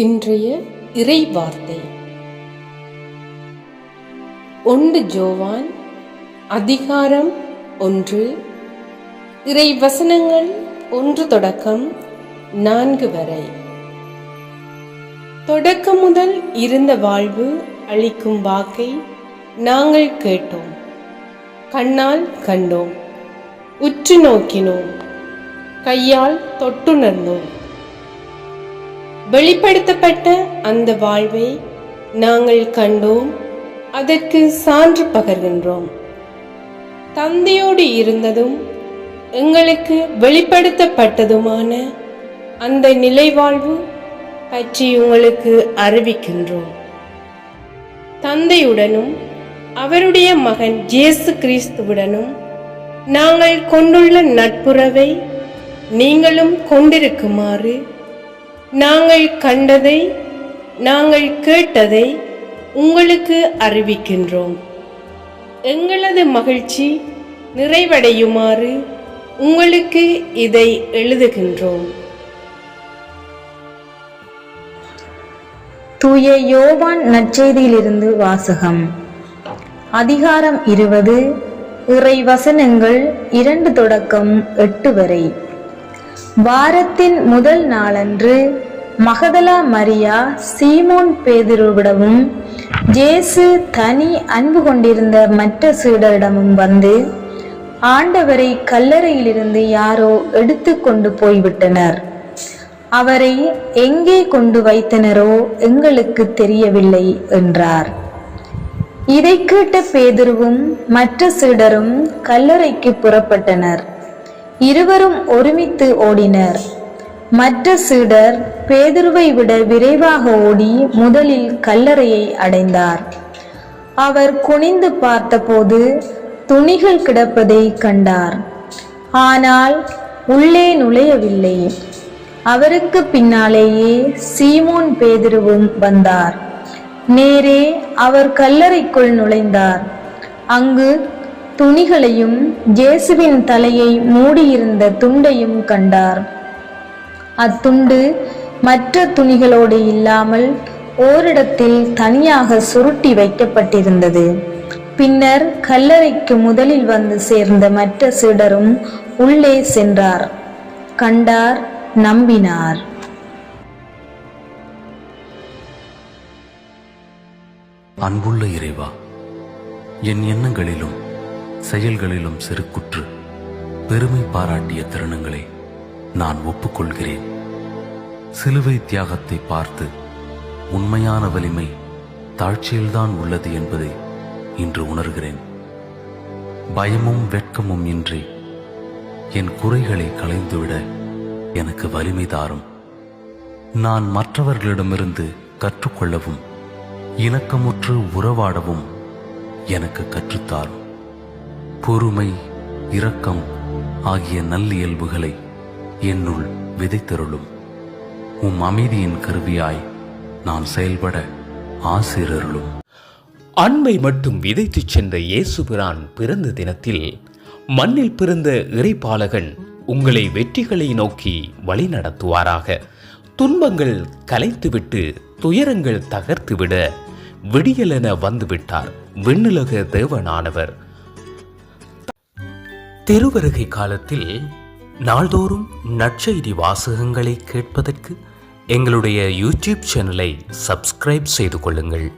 இன்றைய இறை வார்த்தை ஒன்று ஜோவான் அதிகாரம் ஒன்று இறை வசனங்கள் ஒன்று தொடக்கம் நான்கு வரை. தொடக்கம் முதல் இருந்த வாழ்வு அளிக்கும் வாக்கை நாங்கள் கேட்டோம். கண்ணால் கண்டோம் உற்று நோக்கினோம் கையால் தொட்டுணர்ந்தோம். வெளிப்படுத்தப்பட்ட அந்த வாழ்வை நாங்கள் கண்டோம். அதற்கு சான்று பகர்கின்றோம். தந்தையோடு இருந்ததும் எங்களுக்கு வெளிப்படுத்தப்பட்டதுமான அந்த நிலைவாழ்வு பற்றி உங்களுக்கு அறிவிக்கின்றோம். தந்தையுடனும் அவருடைய மகன் ஜேசு கிறிஸ்துவுடனும் நாங்கள் கொண்டுள்ள நட்புறவை நீங்களும் கொண்டிருக்குமாறு நாங்கள் கண்டதை நாங்கள் கேட்டதை உங்களுக்கு அறிவிக்கின்றோம். எங்களது மகிழ்ச்சி நிறைவடையுமாறு உங்களுக்கு இதை எழுதுகின்றோம். தூய யோவான் நற்செய்தியிலிருந்து வாசகம். அதிகாரம் இருபது இறை வசனங்கள் இரண்டு தொடக்கம் எட்டு வரை. வாரத்தின் முதல் நாளன்று மகதலா மரியா சீமோன் பேதுருவிடமும் ஜேசு தனி அன்பு கொண்டிருந்த மற்ற சீடரிடமும் வந்து ஆண்டவரை கல்லறையிலிருந்து யாரோ எடுத்து கொண்டு போய்விட்டனர். அவரை எங்கே கொண்டு வைத்தனரோ எங்களுக்கு தெரியவில்லை என்றார். இதை கேட்ட பேதுருவும் மற்ற சீடரும் கல்லறைக்கு புறப்பட்டனர். இருவரும் ஒருமித்து ஓடினர். மற்ற சீடர் பேதுருவை விட விரைவாக ஓடி முதலில் கல்லறையை அடைந்தார். அவர் குனிந்து பார்த்தபோது துணிகள் கிடப்பதை கண்டார். ஆனால் உள்ளே நுழையவில்லை. அவருக்கு பின்னாலேயே சீமோன் பேதுருவும் வந்தார். நேரே அவர் கல்லறைக்குள் நுழைந்தார். அங்கு துணிகளையும் இயேசுவின் தலையை மூடியிருந்த துண்டையும் கண்டார். அத்துண்டு மற்ற துணிகளோடு இல்லாமல் ஓரிடத்தில் தனியாக சுருட்டி வைக்கப்பட்டிருந்தது. பின்னர் கல்லறைக்கு முதலில் வந்து சேர்ந்த மற்ற சீடரும் உள்ளே சென்றார். கண்டார் நம்பினார். அன்புள்ள இறைவா என் எண்ணங்களிலும் செயல்களிலும் செருக்குற்று பெருமை பாராட்டிய தருணங்களை நான் ஒப்புக்கொள்கிறேன். சிலுவை தியாகத்தை பார்த்து உண்மையான வலிமை தாழ்ச்சியில்தான் உள்ளது என்பதை இன்று உணர்கிறேன். பயமும் வெட்கமும் இன்றி என் குறைகளை களைந்துவிட எனக்கு வலிமை தாரும். நான் மற்றவர்களிடமிருந்து கற்றுக்கொள்ளவும் இணக்கமுற்று உறவாடவும் எனக்கு கற்றுத்தாரும். பொறுமை இரக்கம் ஆகிய நல்லியல்புகளை என்னுள் விதைத்தருளும். உம் அமைதியின் கருவியாய் நான் செயல்பட ஆசிரியருளும். அன்பை மட்டும் விதைத்துச் சென்ற இயேசுபிரான் பிறந்த தினத்தில் மண்ணில் பிறந்த இறைப்பாலகன் உங்களை வெற்றிகளை நோக்கி வழி நடத்துவாராக. துன்பங்கள் கலைத்துவிட்டு துயரங்கள் தகர்த்துவிட விடியலென வந்துவிட்டார் விண்ணுலக தேவனானவர். திருவருகை காலத்தில் நாள்தோறும் நற்செய்தி வாசகங்களை கேட்பதற்கு எங்களுடைய யூடியூப் சேனலை சப்ஸ்கிரைப் செய்து கொள்ளுங்கள்.